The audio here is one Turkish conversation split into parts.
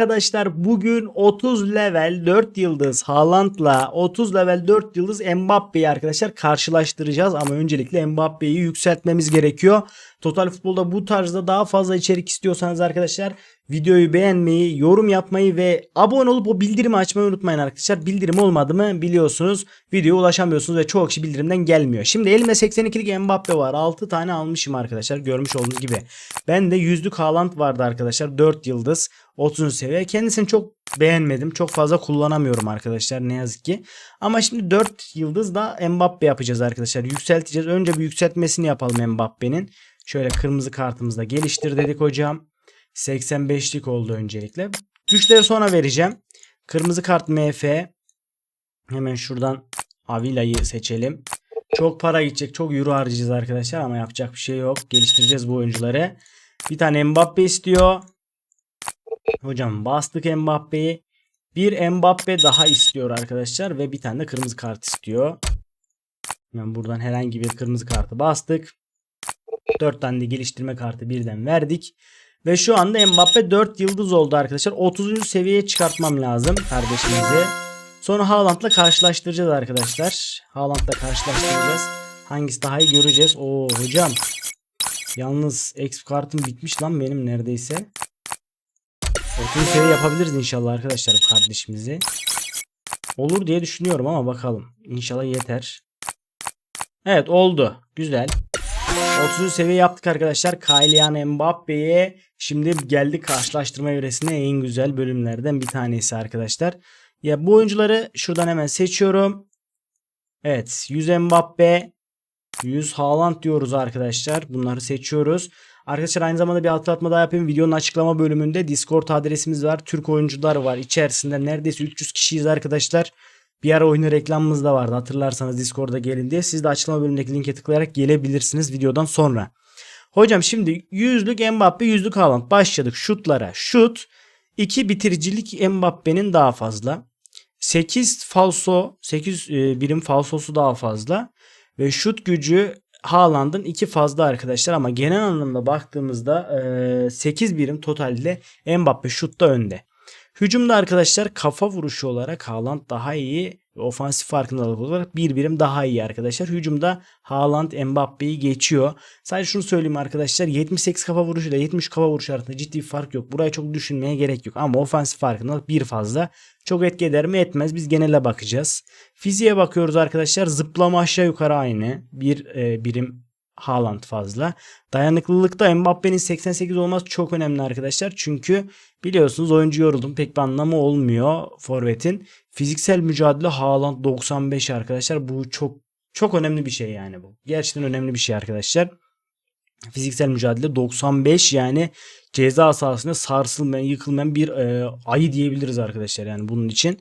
Arkadaşlar bugün 30 level 4 yıldız Haaland'la 30 level 4 yıldız Mbappe'yi arkadaşlar karşılaştıracağız. Ama öncelikle Mbappe'yi yükseltmemiz gerekiyor. Total Futbol'da bu tarzda daha fazla içerik istiyorsanız arkadaşlar videoyu beğenmeyi, yorum yapmayı ve abone olup o bildirimi açmayı unutmayın arkadaşlar. Bildirim olmadı mı biliyorsunuz videoya ulaşamıyorsunuz ve çoğu kişi bildirimden gelmiyor. Şimdi elimde 82'lik Mbappe var. 6 tane almışım arkadaşlar görmüş olduğunuz gibi. Ben de yüzlük Haaland vardı arkadaşlar 4 yıldız. 30. seviye. Kendisini çok beğenmedim. Çok fazla kullanamıyorum arkadaşlar ne yazık ki. Ama şimdi 4 yıldız da Mbappe yapacağız arkadaşlar. Yükselteceğiz. Önce bir yükseltmesini yapalım Mbappe'nin. Şöyle kırmızı kartımızda geliştir dedik hocam. 85'lik oldu öncelikle. Güçleri sonra vereceğim. Kırmızı kart MF. Hemen şuradan Avila'yı seçelim. Çok para gidecek. Çok euro harcayacağız arkadaşlar ama yapacak bir şey yok. Geliştireceğiz bu oyuncuları. Bir tane Mbappe istiyor. Hocam bastık Mbappe'yi. Bir Mbappe daha istiyor arkadaşlar ve bir tane de kırmızı kart istiyor. Hemen buradan herhangi bir kırmızı kartı bastık. 4 tane de geliştirme kartı birden verdik. Ve şu anda Mbappe 4 yıldız oldu arkadaşlar. 30. seviyeye çıkartmam lazım kardeşimizi. Sonra Haaland'la karşılaştıracağız arkadaşlar. Haaland'la karşılaştıracağız. Hangisi daha iyi göreceğiz. Oo hocam. Yalnız X kartım bitmiş lan benim neredeyse. 30 seviye yapabiliriz inşallah arkadaşlar bu kardeşimizi. Olur diye düşünüyorum ama bakalım. İnşallah yeter. Evet oldu. Güzel. 30 seviye yaptık arkadaşlar. Kylian Mbappe'ye şimdi geldik karşılaştırma evresine en güzel bölümlerden bir tanesi arkadaşlar. Ya bu oyuncuları şuradan hemen seçiyorum. Evet 100 Mbappe 100 Haaland diyoruz arkadaşlar. Bunları seçiyoruz. Arkadaşlar aynı zamanda bir hatırlatma daha yapayım. Videonun açıklama bölümünde Discord adresimiz var. Türk oyuncular var. İçerisinde neredeyse 300 kişiyiz arkadaşlar. Bir ara oyunu reklamımız da vardı. Hatırlarsanız Discord'a gelin diye. Siz de açıklama bölümündeki linke tıklayarak gelebilirsiniz videodan sonra. Hocam şimdi yüzlük Mbappe, yüzlük Haaland. Başladık şutlara. Şut 2 bitiricilik Mbappe'nin daha fazla. 8 falso, 8 birim falsosu daha fazla. Ve şut gücü Haaland'ın iki fazla arkadaşlar ama genel anlamda baktığımızda e, 8 birim totalde Mbappe şutta önde. Hücumda arkadaşlar kafa vuruşu olarak Haaland daha iyi. Ofansif farkındalık olarak bir birim daha iyi arkadaşlar. Hücumda Haaland Mbappe'yi geçiyor. Sadece şunu söyleyeyim arkadaşlar. 78 kafa vuruşu ile 70 kafa vuruşu arasında ciddi bir fark yok. Buraya çok düşünmeye gerek yok. Ama ofansif farkındalık bir fazla. Çok etki eder mi etmez. Biz genele bakacağız. Fiziğe bakıyoruz arkadaşlar. Zıplama aşağı yukarı aynı. Bir e, birim Haaland fazla. Dayanıklılıkta Mbappe'nin 88 olması çok önemli arkadaşlar. Çünkü biliyorsunuz oyuncu yoruldum. Pek bir anlamı olmuyor Forvet'in. Fiziksel mücadele Haaland 95 arkadaşlar. Bu çok çok önemli bir şey yani bu. Gerçekten önemli bir şey arkadaşlar. Fiziksel mücadele 95 yani ceza sahasında sarsılmayan, yıkılmayan bir e, ayı diyebiliriz arkadaşlar yani bunun için.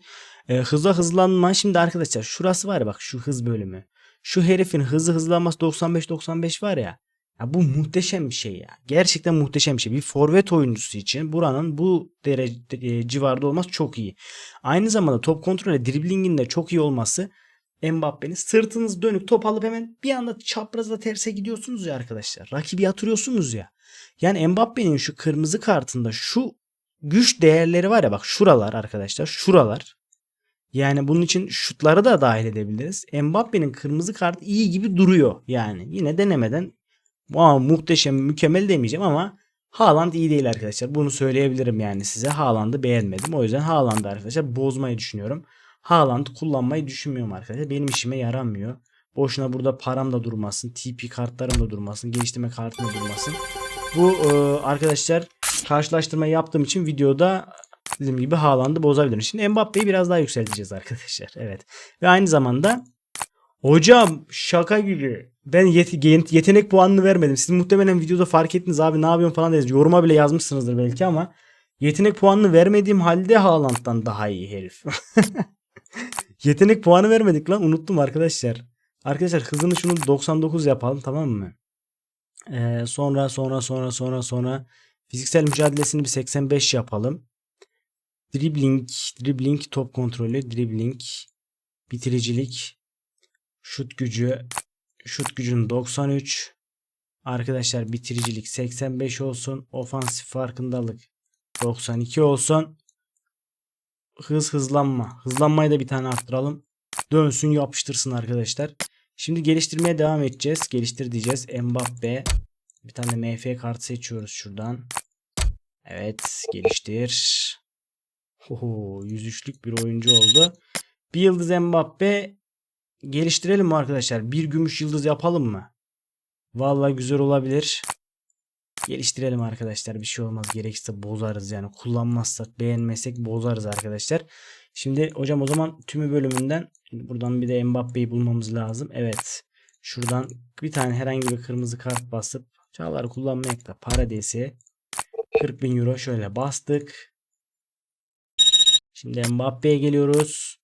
E, hıza hızlanma şimdi arkadaşlar şurası var bak şu hız bölümü. Şu herifin hızı hızlanması 95-95 var ya. Ya bu muhteşem bir şey ya. Gerçekten muhteşem bir şey. Bir forvet oyuncusu için buranın bu derece e, civarda olması çok iyi. Aynı zamanda top kontrolü driblingin de çok iyi olması Mbappe'nin sırtınız dönük top alıp hemen bir anda çaprazla terse gidiyorsunuz ya arkadaşlar. Rakibi yatırıyorsunuz ya. Yani Mbappe'nin şu kırmızı kartında şu güç değerleri var ya bak şuralar arkadaşlar şuralar. Yani bunun için şutları da dahil edebiliriz. Mbappe'nin kırmızı kart iyi gibi duruyor yani. Yine denemeden Wow, muhteşem, mükemmel demeyeceğim ama Haaland iyi değil arkadaşlar. Bunu söyleyebilirim yani size. Haaland'ı beğenmedim. O yüzden Haaland'ı arkadaşlar bozmayı düşünüyorum. Haaland'ı kullanmayı düşünmüyorum arkadaşlar. Benim işime yaramıyor. Boşuna burada param da durmasın. TP kartlarım da durmasın. Geliştirme kartım da durmasın. Bu e, arkadaşlar karşılaştırmayı yaptığım için videoda dediğim gibi Haaland'ı bozabilirim. Şimdi Mbappe'yi biraz daha yükselteceğiz arkadaşlar. Evet. Ve aynı zamanda Hocam şaka gibi. Ben yet- yetenek puanını vermedim. Siz muhtemelen videoda fark ettiniz abi ne yapıyorsun falan dediniz. Yoruma bile yazmışsınızdır belki ama yetenek puanını vermediğim halde Haaland'dan daha iyi herif. yetenek puanı vermedik lan unuttum arkadaşlar. Arkadaşlar hızını şunu 99 yapalım tamam mı? Ee, sonra sonra sonra sonra sonra fiziksel mücadelesini bir 85 yapalım. Dribbling, dribbling, top kontrolü, dribbling, bitiricilik, Şut gücü şut gücün 93. Arkadaşlar bitiricilik 85 olsun. Ofansif farkındalık 92 olsun. hız hızlanma. Hızlanmayı da bir tane arttıralım. Dönsün yapıştırsın arkadaşlar. Şimdi geliştirmeye devam edeceğiz. Geliştir diyeceğiz. Mbappe. Bir tane MF kartı seçiyoruz şuradan. Evet geliştir. Oho 103'lük bir oyuncu oldu. Bir yıldız Mbappe geliştirelim mi arkadaşlar? Bir gümüş yıldız yapalım mı? Vallahi güzel olabilir. Geliştirelim arkadaşlar. Bir şey olmaz. Gerekirse bozarız yani. Kullanmazsak, beğenmezsek bozarız arkadaşlar. Şimdi hocam o zaman tümü bölümünden buradan bir de Mbappe'yi bulmamız lazım. Evet. Şuradan bir tane herhangi bir kırmızı kart basıp çağlar kullanmayak da paradesi 40 bin euro şöyle bastık. Şimdi Mbappe'ye geliyoruz.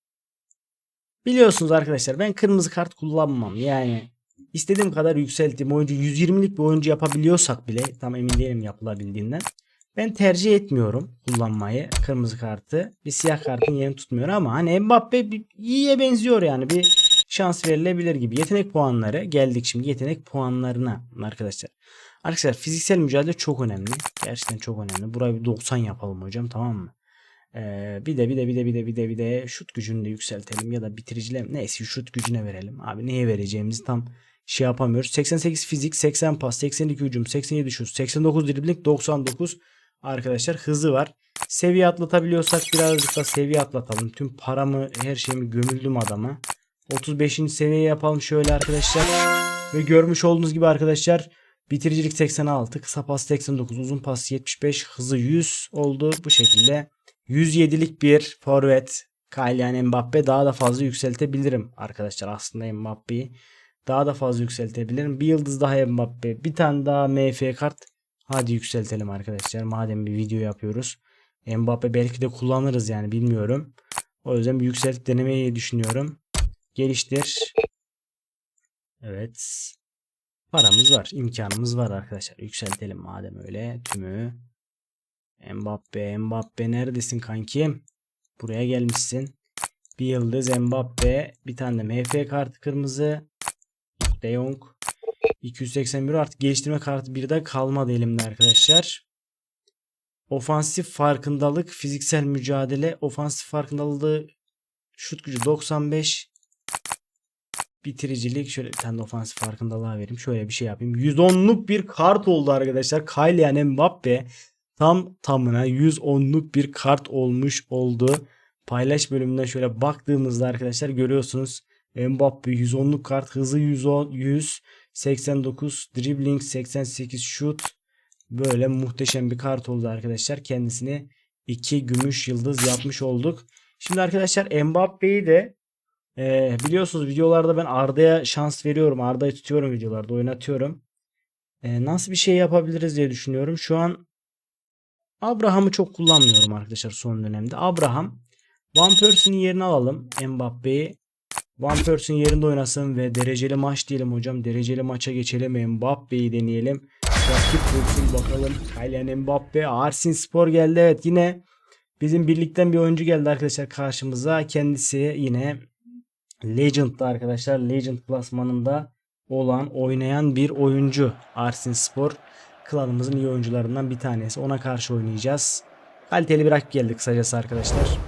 Biliyorsunuz arkadaşlar ben kırmızı kart kullanmam. Yani istediğim kadar yükselteyim. Oyuncu 120'lik bir oyuncu yapabiliyorsak bile tam emin değilim yapılabildiğinden. Ben tercih etmiyorum kullanmayı kırmızı kartı. Bir siyah kartın yerini tutmuyor ama hani Mbappe iyiye benziyor yani bir şans verilebilir gibi. Yetenek puanları geldik şimdi yetenek puanlarına arkadaşlar. Arkadaşlar fiziksel mücadele çok önemli. Gerçekten çok önemli. Burayı bir 90 yapalım hocam tamam mı? Ee, bir de bir de bir de bir de bir de bir de şut gücünü de yükseltelim ya da bitiriciler neyse şut gücüne verelim. Abi neye vereceğimizi tam şey yapamıyoruz. 88 fizik, 80 pas, 82 hücum, 87 şut, 89 dribling, 99 arkadaşlar hızı var. Seviye atlatabiliyorsak birazcık da seviye atlatalım. Tüm paramı, her şeyimi gömüldüm adama. 35. seviye yapalım şöyle arkadaşlar. Ve görmüş olduğunuz gibi arkadaşlar bitiricilik 86, kısa pas 89, uzun pas 75, hızı 100 oldu. Bu şekilde 107'lik bir forvet Kylian Mbappe daha da fazla yükseltebilirim arkadaşlar aslında Mbappe'yi daha da fazla yükseltebilirim. Bir yıldız daha Mbappe. Bir tane daha MF kart. Hadi yükseltelim arkadaşlar. Madem bir video yapıyoruz. Mbappe belki de kullanırız yani bilmiyorum. O yüzden bir yükselt denemeyi düşünüyorum. Geliştir. Evet. Paramız var. imkanımız var arkadaşlar. Yükseltelim madem öyle. Tümü. Mbappe. Mbappe neredesin kankim? Buraya gelmişsin. Bir yıldız Mbappe. Bir tane de MF kartı kırmızı. De Jong 281 artık geliştirme kartı bir de kalmadı elimde arkadaşlar. Ofansif farkındalık, fiziksel mücadele, ofansif farkındalığı şut gücü 95. Bitiricilik şöyle bir tane de ofansif farkındalığa vereyim. Şöyle bir şey yapayım. 110'luk bir kart oldu arkadaşlar. Kylian Mbappe tam tamına 110'luk bir kart olmuş oldu. Paylaş bölümünden şöyle baktığımızda arkadaşlar görüyorsunuz. Mbappe 110'luk kart hızı 110 100 89 dribbling 88 şut böyle muhteşem bir kart oldu arkadaşlar. Kendisine 2 gümüş yıldız yapmış olduk. Şimdi arkadaşlar Mbappe'yi de e, biliyorsunuz videolarda ben Arda'ya şans veriyorum. Arda'yı tutuyorum videolarda oynatıyorum. E, nasıl bir şey yapabiliriz diye düşünüyorum. Şu an Abraham'ı çok kullanmıyorum arkadaşlar son dönemde. Abraham Van Persie'nin yerini alalım. Mbappe'yi Van Persie'nin yerinde oynasın ve dereceli maç diyelim hocam. Dereceli maça geçelim. Mbappe'yi deneyelim. Rakip bulsun bakalım. Kylian Mbappe. Arsin Spor geldi. Evet yine bizim birlikten bir oyuncu geldi arkadaşlar karşımıza. Kendisi yine Legend'da arkadaşlar. Legend klasmanında olan oynayan bir oyuncu. Arsin Spor. Klanımızın iyi oyuncularından bir tanesi. Ona karşı oynayacağız. Kaliteli bir rakip geldi kısacası arkadaşlar.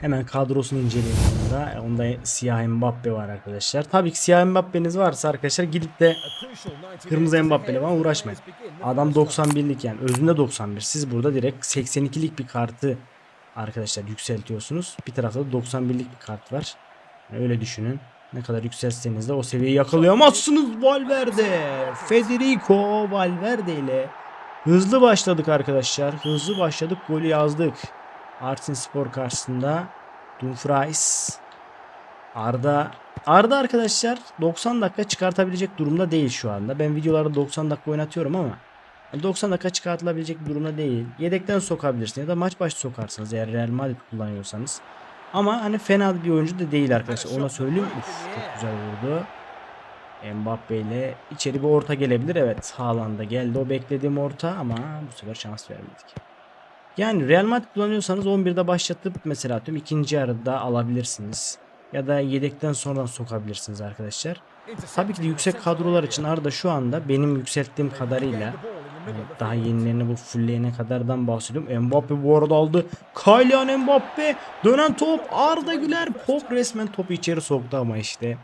Hemen kadrosunu inceleyelim onda. Onda siyah Mbappe var arkadaşlar. Tabii ki siyah Mbappe'niz varsa arkadaşlar gidip de kırmızı Mbappe'le falan uğraşmayın. Adam 91'lik yani özünde 91. Siz burada direkt 82'lik bir kartı arkadaşlar yükseltiyorsunuz. Bir tarafta da 91'lik bir kart var. Öyle düşünün. Ne kadar yükseltseniz de o seviyeyi yakalayamazsınız Valverde. Federico Valverde ile hızlı başladık arkadaşlar. Hızlı başladık. Golü yazdık. Artin Spor karşısında Dumfries Arda Arda arkadaşlar 90 dakika çıkartabilecek durumda değil şu anda. Ben videolarda 90 dakika oynatıyorum ama 90 dakika çıkartılabilecek bir durumda değil. Yedekten sokabilirsiniz ya da maç başı sokarsınız eğer Real Madrid kullanıyorsanız. Ama hani fena bir oyuncu da değil arkadaşlar. Ona söyleyeyim. Uf, çok güzel vurdu. Mbappe ile içeri bir orta gelebilir. Evet Haaland'a geldi o beklediğim orta ama bu sefer şans vermedik. Yani Real Madrid kullanıyorsanız 11'de başlatıp mesela atıyorum ikinci yarıda alabilirsiniz. Ya da yedekten sonra sokabilirsiniz arkadaşlar. Tabii ki de yüksek kadrolar için Arda şu anda benim yükselttiğim kadarıyla Yani daha yenilerini bu fullleyene kadardan bahsediyorum. Mbappe bu arada aldı. Kylian Mbappe dönen top Arda Güler Pop resmen topu içeri soktu ama işte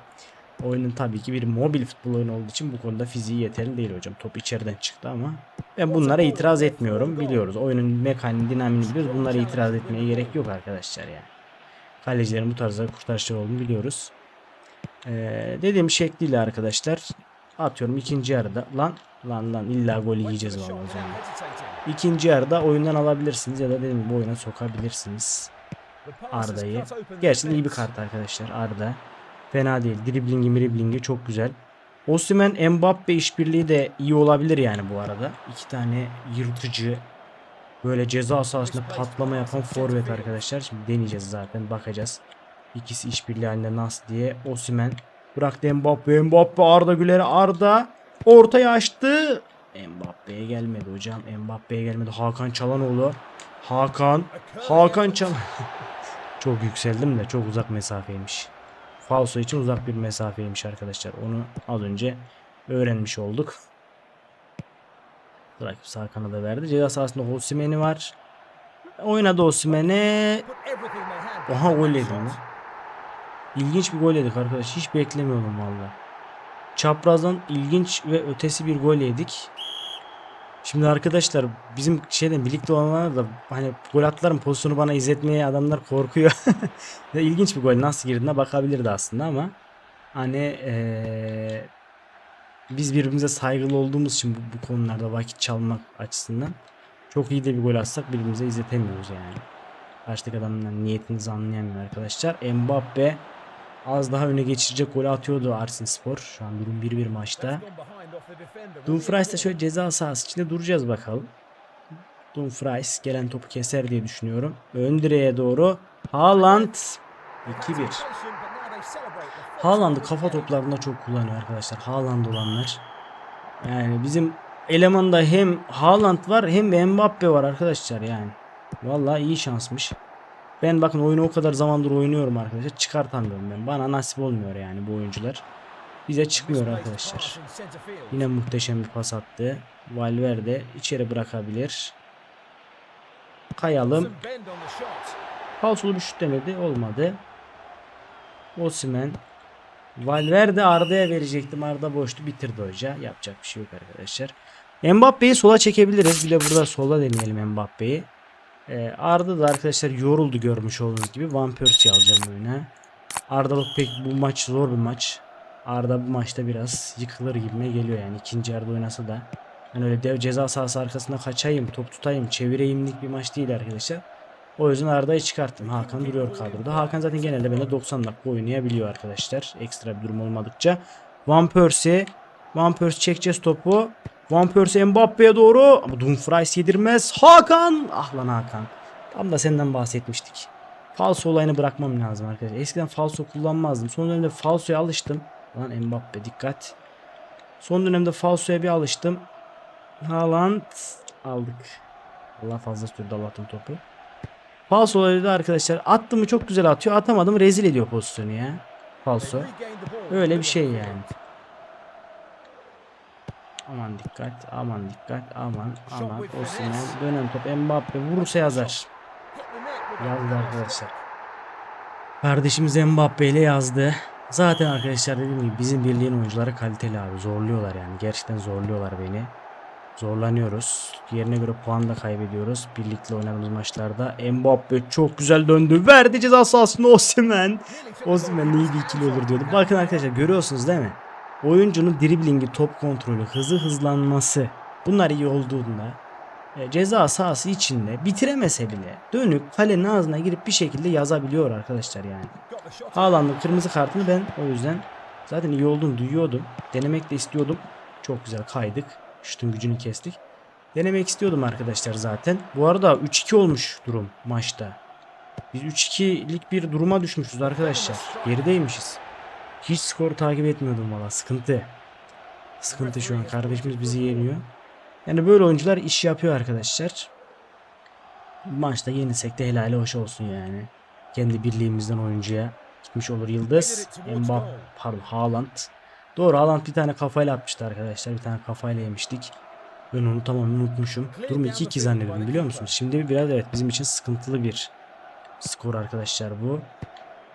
oyunun tabii ki bir mobil futbol oyunu olduğu için bu konuda fiziği yeterli değil hocam. Top içeriden çıktı ama ben bunlara itiraz etmiyorum. Biliyoruz oyunun mekaniğini dinamini biliyoruz. Bunlara itiraz etmeye gerek yok arkadaşlar yani. Kalecilerin bu tarzda kurtarışları olduğunu biliyoruz. Ee, dediğim şekliyle arkadaşlar atıyorum ikinci yarıda lan lan lan illa gol yiyeceğiz vallahi o. İkinci yarıda oyundan alabilirsiniz ya da dediğim gibi oyuna sokabilirsiniz Arda'yı. Gerçekten iyi bir kart arkadaşlar Arda. Fena değil. Driblingi miriblingi çok güzel. Osimhen Mbappe işbirliği de iyi olabilir yani bu arada. İki tane yırtıcı böyle ceza sahasında patlama yapan forvet arkadaşlar. Şimdi deneyeceğiz zaten bakacağız. İkisi işbirliği halinde nasıl diye. Osimhen bıraktı Mbappe. Mbappe Arda Güler'e Arda ortaya açtı. Mbappe'ye gelmedi hocam. Mbappe'ye gelmedi. Hakan Çalanoğlu. Hakan. Hakan Çalan. çok yükseldim de çok uzak mesafeymiş. Falso için uzak bir mesafeymiş arkadaşlar. Onu az önce öğrenmiş olduk. Rakip sağ kanada verdi. Ceza sahasında Osimhen'i var. Oynadı Osimhen'e. Aha gol yedi onu. İlginç bir gol yedik arkadaş. Hiç beklemiyordum valla. Çaprazdan ilginç ve ötesi bir gol yedik. Şimdi arkadaşlar bizim şeyden birlikte olanlar da hani gol atların pozisyonu bana izletmeye adamlar korkuyor. İlginç bir gol nasıl girdiğine bakabilirdi aslında ama hani eee, biz birbirimize saygılı olduğumuz için bu, bu konularda vakit çalmak açısından çok iyi de bir gol atsak birbirimize izletemiyoruz yani. Karşıdaki adamın niyetinizi anlayamıyor arkadaşlar. Mbappe az daha öne geçirecek golü atıyordu Arsenal Spor. Şu an durum 1-1 maçta. Dumfries de şöyle ceza sahası içinde duracağız bakalım. Dumfries gelen topu keser diye düşünüyorum. Ön direğe doğru. Haaland 2-1. Haaland'ı kafa toplarında çok kullanıyor arkadaşlar. Haaland olanlar. Yani bizim elemanda hem Haaland var hem Mbappe var arkadaşlar yani. Vallahi iyi şansmış. Ben bakın oyunu o kadar zamandır oynuyorum arkadaşlar. Çıkartamıyorum ben. Bana nasip olmuyor yani bu oyuncular. Bize çıkmıyor arkadaşlar. Yine muhteşem bir pas attı. Valverde içeri bırakabilir. Kayalım. Falsolu bir şut denedi. Olmadı. Osimhen. Valverde Arda'ya verecektim. Arda boştu. Bitirdi hoca. Yapacak bir şey yok arkadaşlar. Mbappe'yi sola çekebiliriz. Bir de burada sola deneyelim Mbappe'yi. Ee, Arda da arkadaşlar yoruldu görmüş olduğunuz gibi. Van Persie alacağım oyuna. Ardalık pek bu maç zor bir maç. Arda bu maçta biraz yıkılır gibime geliyor yani ikinci yarıda oynasa da. Yani öyle dev ceza sahası arkasında kaçayım, top tutayım, çevireyimlik bir maç değil arkadaşlar. O yüzden Arda'yı çıkarttım. Hakan duruyor kadroda. Hakan zaten genelde böyle 90 dakika oynayabiliyor arkadaşlar. Ekstra bir durum olmadıkça. Van Persie çekeceğiz topu. Van Persie Mbappe'ye doğru. Ama Dumfries yedirmez. Hakan. Ah lan Hakan. Tam da senden bahsetmiştik. Falso olayını bırakmam lazım arkadaşlar. Eskiden falso kullanmazdım. Son dönemde falsoya alıştım. Lan Mbappe dikkat. Son dönemde falsoya bir alıştım. Haaland aldık. Allah fazla sürdü Allah'tan topu. Falso olayı da arkadaşlar attı mı çok güzel atıyor. Atamadım rezil ediyor pozisyonu ya. Falso. Öyle bir şey yani. Aman dikkat, aman dikkat, aman aman. Osimhen dönen top Mbappe vurursa yazar. Yazdı arkadaşlar. Kardeşimiz Mbappe ile yazdı. Zaten arkadaşlar dediğim gibi bizim birliğin oyuncuları kaliteli abi. Zorluyorlar yani. Gerçekten zorluyorlar beni. Zorlanıyoruz. Yerine göre puan da kaybediyoruz. Birlikte oynadığımız maçlarda. Mbappe çok güzel döndü. Verdi ceza sahasına Osimhen. Osimhen iyi bir ikili olur diyordu. Bakın arkadaşlar görüyorsunuz değil mi? Oyuncunun driblingi, top kontrolü, hızı hızlanması. Bunlar iyi olduğunda e, ceza sahası içinde bitiremese bile dönüp kalenin ağzına girip bir şekilde yazabiliyor arkadaşlar yani. Haaland'ın kırmızı kartını ben o yüzden zaten iyi olduğunu duyuyordum. Denemek de istiyordum. Çok güzel kaydık. Şutun gücünü kestik. Denemek istiyordum arkadaşlar zaten. Bu arada 3-2 olmuş durum maçta. Biz 3-2'lik bir duruma düşmüşüz arkadaşlar. Gerideymişiz. Hiç skoru takip etmiyordum valla. Sıkıntı. Sıkıntı şu an. Kardeşimiz bizi yeniyor. Yani böyle oyuncular iş yapıyor arkadaşlar. Maçta yenilsek de helali hoş olsun yani. Kendi birliğimizden oyuncuya gitmiş olur Yıldız. Mbappe, pardon Haaland. Doğru Haaland bir tane kafayla atmıştı arkadaşlar. Bir tane kafayla yemiştik. Ben onu tamamen unutmuşum. Durumu 2-2 zannediyordum biliyor musunuz? Şimdi biraz evet bizim için sıkıntılı bir skor arkadaşlar bu.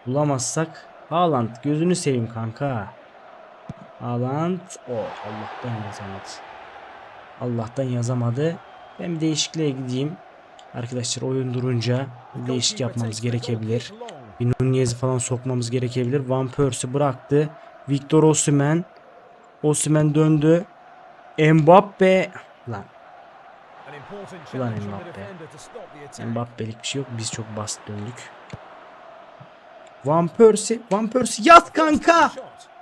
Bulamazsak Haaland gözünü seveyim kanka. Haaland o Allah'tan yazamadı. Allah'tan yazamadı. Ben bir değişikliğe gideyim. Arkadaşlar oyun durunca değişik yapmamız gerekebilir. Bir Nunez'i falan sokmamız gerekebilir. Van Persie bıraktı. Victor Osimhen. Osimhen döndü. Mbappe. Lan Ulan. Mbappe. Mbappe'lik bir şey yok. Biz çok basit döndük. Van Persie. Van Persie yat kanka.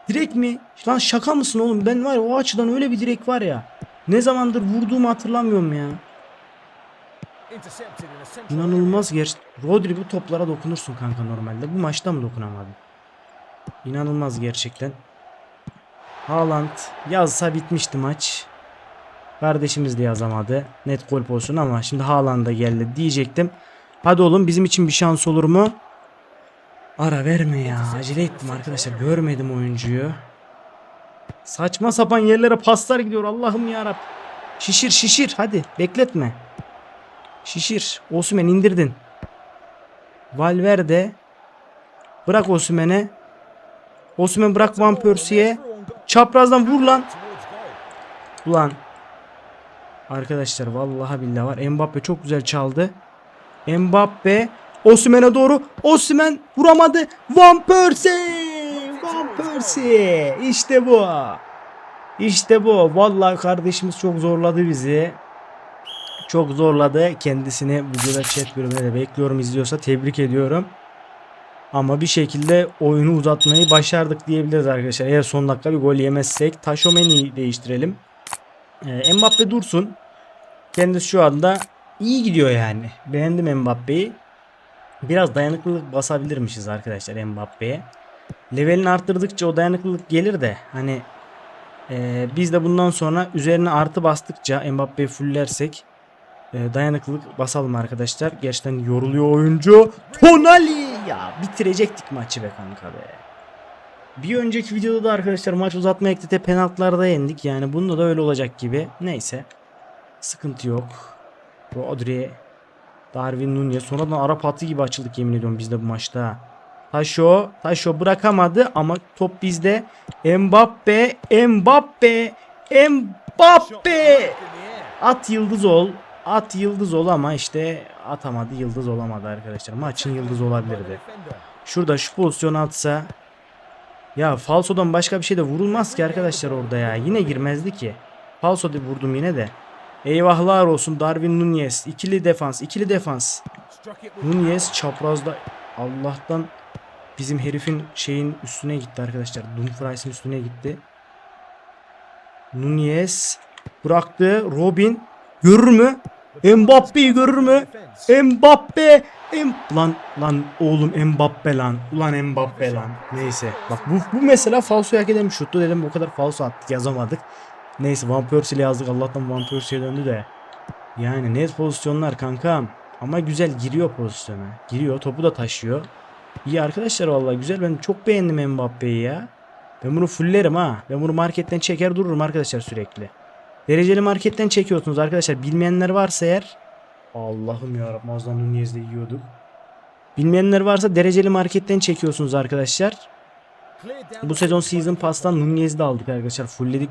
Direkt mi? Lan şaka mısın oğlum? Ben var ya o açıdan öyle bir direk var ya. Ne zamandır vurduğumu hatırlamıyorum ya. İnanılmaz ger. Rodri bu toplara dokunursun kanka normalde. Bu maçta mı dokunamadın? İnanılmaz gerçekten. Haaland yazsa bitmişti maç. Kardeşimiz de yazamadı. Net gol pozisyonu ama şimdi Haaland da geldi diyecektim. Hadi oğlum bizim için bir şans olur mu? Ara verme ya. Acele ettim arkadaşlar. Görmedim oyuncuyu. Saçma sapan yerlere paslar gidiyor. Allah'ım ya Şişir şişir hadi bekletme. Şişir. Osimhen indirdin. Valverde. Bırak Osimhen'e. Osimhen bırak Van Persie'ye. Çaprazdan vur lan. Ulan. Arkadaşlar vallahi billahi var. Mbappe çok güzel çaldı. Mbappe Osimhen'e doğru. Osimhen vuramadı. Van Persie. Van Persie. İşte bu. İşte bu. Vallahi kardeşimiz çok zorladı bizi. Çok zorladı. Kendisini videoda chat bölümünde de bekliyorum izliyorsa tebrik ediyorum. Ama bir şekilde oyunu uzatmayı başardık diyebiliriz arkadaşlar. Eğer son dakika bir gol yemezsek Taşomeni'yi değiştirelim. Ee, Mbappe dursun. Kendisi şu anda iyi gidiyor yani. Beğendim Mbappe'yi. Biraz dayanıklılık basabilirmişiz arkadaşlar Mbappe'ye. Levelini arttırdıkça o dayanıklılık gelir de hani e, biz de bundan sonra üzerine artı bastıkça Mbappe'yi fullersek e, dayanıklılık basalım arkadaşlar. Gerçekten yoruluyor oyuncu. Tonali ya bitirecektik maçı be kanka be. Bir önceki videoda da arkadaşlar maç uzatma eklite penaltılarda yendik. Yani bunda da öyle olacak gibi. Neyse. Sıkıntı yok. Rodri. Darwin Nunez. Sonradan Arap atı gibi açıldık yemin ediyorum biz de bu maçta. Taşo. Taşo bırakamadı ama top bizde. Mbappe. Mbappe. Mbappe. At yıldız ol. At yıldız ol ama işte atamadı yıldız olamadı arkadaşlar. Maçın yıldız olabilirdi. Şurada şu pozisyonu atsa ya falsodan başka bir şey de vurulmaz ki arkadaşlar orada ya. Yine girmezdi ki. Falso vurdum yine de. Eyvahlar olsun Darwin Nunez. ikili defans. ikili defans. Nunez çaprazda. Allah'tan bizim herifin şeyin üstüne gitti arkadaşlar. Dumfries'in üstüne gitti. Nunez bıraktı. Robin görür mü? Mbappe'yi görür mü? Mbappe em lan lan oğlum Mbappe lan. Ulan Mbappe lan. Neyse. Bak bu, bu mesela falso hak eden bir şuttu dedim. Bu kadar falso attık yazamadık. Neyse Van Persie'yle yazdık. Allah'tan Van Persie'ye döndü de. Yani net pozisyonlar kankam. Ama güzel giriyor pozisyona. Giriyor. Topu da taşıyor. İyi arkadaşlar vallahi güzel. Ben çok beğendim Mbappe'yi ya. Ben bunu fullerim ha. Ben bunu marketten çeker dururum arkadaşlar sürekli. Dereceli marketten çekiyorsunuz arkadaşlar. Bilmeyenler varsa eğer Allah'ım ya az daha Nunez'le yiyorduk. Bilmeyenler varsa dereceli marketten çekiyorsunuz arkadaşlar. Bu sezon Season Pass'tan Nunez'de aldık arkadaşlar. Fullledik.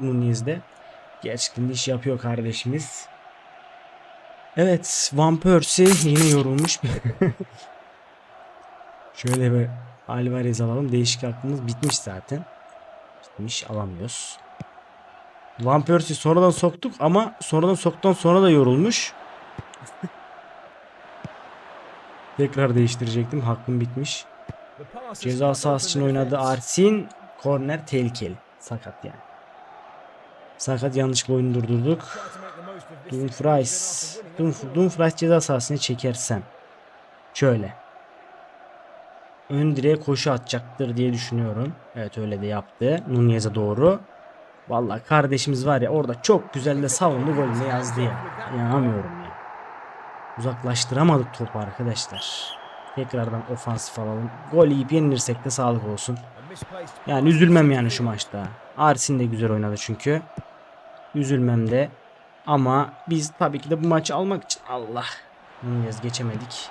Gerçekten de iş yapıyor kardeşimiz. Evet Van Persie yine yorulmuş. Şöyle bir Alvarez alalım. Değişik aklımız bitmiş zaten. Bitmiş alamıyoruz. Van Persie sonradan soktuk ama sonradan soktan sonra da yorulmuş. Tekrar değiştirecektim. Hakkım bitmiş. Ceza sahası için oynadı Arsin. Korner tehlikeli. Sakat yani. Sakat yanlışlıkla oyunu durdurduk. Dumfries. Dumf Dumfries ceza sahasını çekersem. Şöyle. Ön direğe koşu atacaktır diye düşünüyorum. Evet öyle de yaptı. Nunez'e doğru. Vallahi kardeşimiz var ya orada çok güzel de savundu golünü yazdı ya. İnanamıyorum ya. Uzaklaştıramadık topu arkadaşlar. Tekrardan ofansif alalım. Gol yiyip yenilirsek de sağlık olsun. Yani üzülmem yani şu maçta. Arsin de güzel oynadı çünkü. Üzülmem de. Ama biz tabii ki de bu maçı almak için Allah. Nunez geçemedik.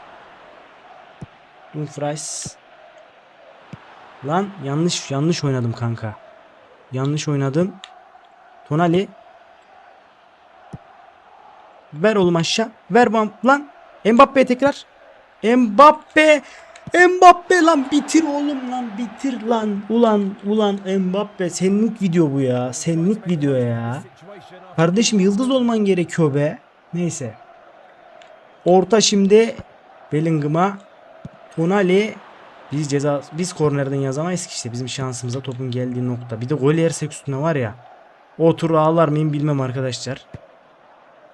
Dumfries. Lan yanlış yanlış oynadım kanka. Yanlış oynadım. Tonali. Ver oğlum aşağı. Ver bam lan. Mbappe tekrar. Mbappe. Mbappe lan bitir oğlum lan bitir lan. Ulan ulan Mbappe senlik video bu ya. Senlik video ya. Kardeşim yıldız olman gerekiyor be. Neyse. Orta şimdi Bellingham'a Tonali biz ceza biz kornerden yazamayız ki işte bizim şansımıza topun geldiği nokta. Bir de gol yersek üstüne var ya. Otur ağlar mıyım bilmem arkadaşlar.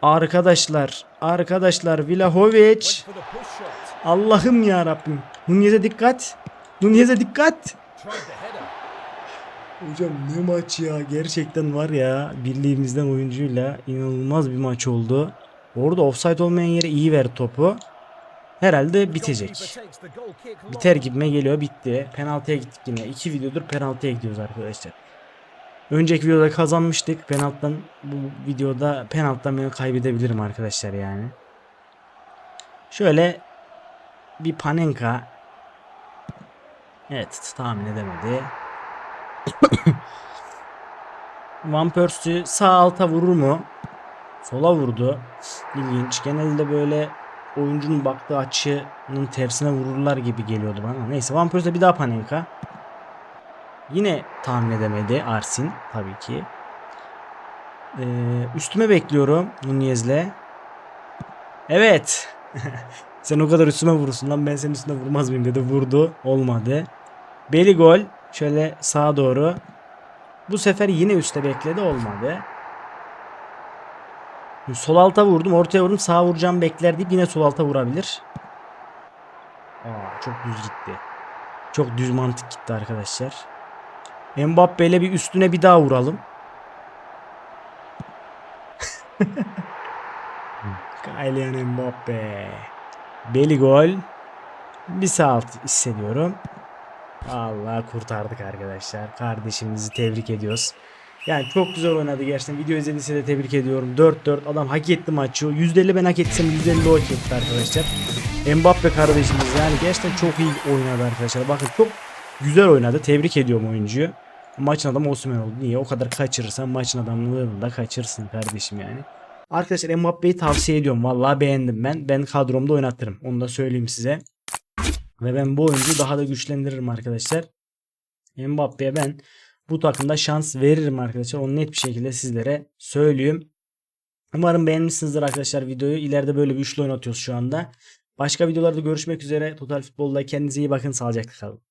Arkadaşlar, arkadaşlar Vlahovic. Allah'ım ya Rabbim. Nunez'e dikkat. Nunez'e dikkat. Hocam ne maç ya gerçekten var ya birliğimizden oyuncuyla inanılmaz bir maç oldu. Orada offside olmayan yere iyi ver topu. Herhalde bitecek. Biter gibime geliyor bitti. Penaltıya gittik yine. İki videodur penaltıya gidiyoruz arkadaşlar. Önceki videoda kazanmıştık. Penaltıdan bu videoda penaltıdan ben kaybedebilirim arkadaşlar yani. Şöyle bir Panenka. Evet tahmin edemedi. Van Persie sağ alta vurur mu? Sola vurdu. İlginç. Genelde böyle oyuncunun baktığı açının tersine vururlar gibi geliyordu bana. Neyse Van Persie bir daha Panenka. Yine tahmin edemedi Arsin tabii ki. Ee, üstüme bekliyorum Nunez'le. Evet. Sen o kadar üstüme vurursun lan ben senin üstüne vurmaz mıyım dedi. Vurdu. Olmadı. Beli gol. Şöyle sağa doğru. Bu sefer yine üste bekledi. Olmadı. Sol alta vurdum. Ortaya vurdum. Sağa vuracağım bekler deyip yine sol alta vurabilir. Aa, çok düz gitti. Çok düz mantık gitti arkadaşlar. Mbappe ile bir üstüne bir daha vuralım. Kylian Mbappe. Beli gol. Bir sağ alt hissediyorum. Allah kurtardık arkadaşlar. Kardeşimizi tebrik ediyoruz. Yani çok güzel oynadı gerçekten. Video izlediyse de tebrik ediyorum. 4-4 adam hak etti maçı. %50 ben hak etsem %50 o hak etti arkadaşlar. Mbappe kardeşimiz yani gerçekten çok iyi oynadı arkadaşlar. Bakın çok güzel oynadı. Tebrik ediyorum oyuncuyu. Maçın adamı Osimhen oldu. Niye? O kadar kaçırırsan maçın adamlığını da kaçırsın kardeşim yani. Arkadaşlar Mbappe'yi tavsiye ediyorum. Vallahi beğendim ben. Ben kadromda oynatırım. Onu da söyleyeyim size. Ve ben bu oyuncuyu daha da güçlendiririm arkadaşlar. Mbappe'ye ben bu takımda şans veririm arkadaşlar. Onu net bir şekilde sizlere söyleyeyim. Umarım beğenmişsinizdir arkadaşlar videoyu. İleride böyle bir üçlü oynatıyoruz şu anda. Başka videolarda görüşmek üzere. Total Futbol'da kendinize iyi bakın. Sağlıcakla kalın.